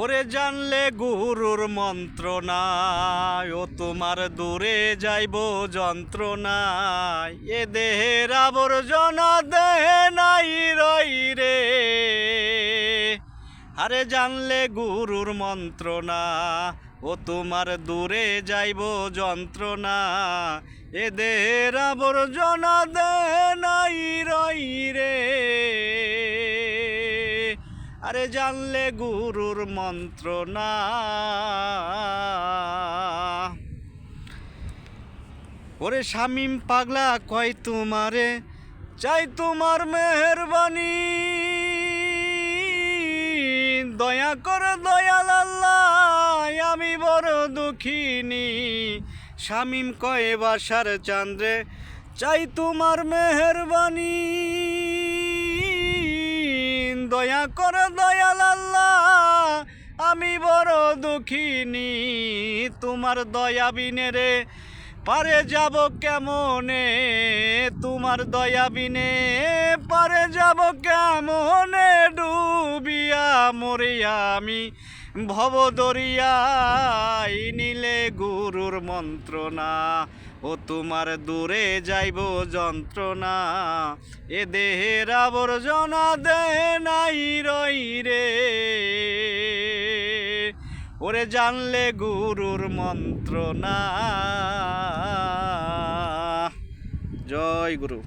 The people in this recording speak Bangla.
ওরে জানলে গুরুর মন্ত্রণায়, ও তোমার দূরে যাইব যন্ত্রণায়। এ দেহের আবর্জনা দেহে নাই রই রে। আরে জানলে গুরুর মন্ত্রণা, ও তোমার দূরে যাইব যন্ত্রণা। এ দেহের আবর্জনা দেহে নাই আরে জানলে গুরুর মন্ত্রণা ওরে শামিম পাগলা, কয় তোমারে? চাই তোমার মেহরবানি। দয়া করে দয়াল আল্লাহ, আমি বড় দুঃখিনী। শামিম কয়ে বাসার চান্দ্রে চাই তোমার মেহরবানি। দয়া কর দয়াল আল্লাহ। আমি বড় দুঃখিনী, তোমার দয়া বিনে রে পারে যাব কেমনে? তোমার দয়া বিনে পারে যাব কেমনে? ডুবিয়া মরিয়া আমি ভব দরিয়াই নিলে গুরুর মন্ত্রণা ও তোমার দূরে যাইব যন্ত্রণা। এ দেহের আবর্জনা দে নাই রই রে। ওরে জানলে গুরুর মন্ত্রণা। জয় গুরু।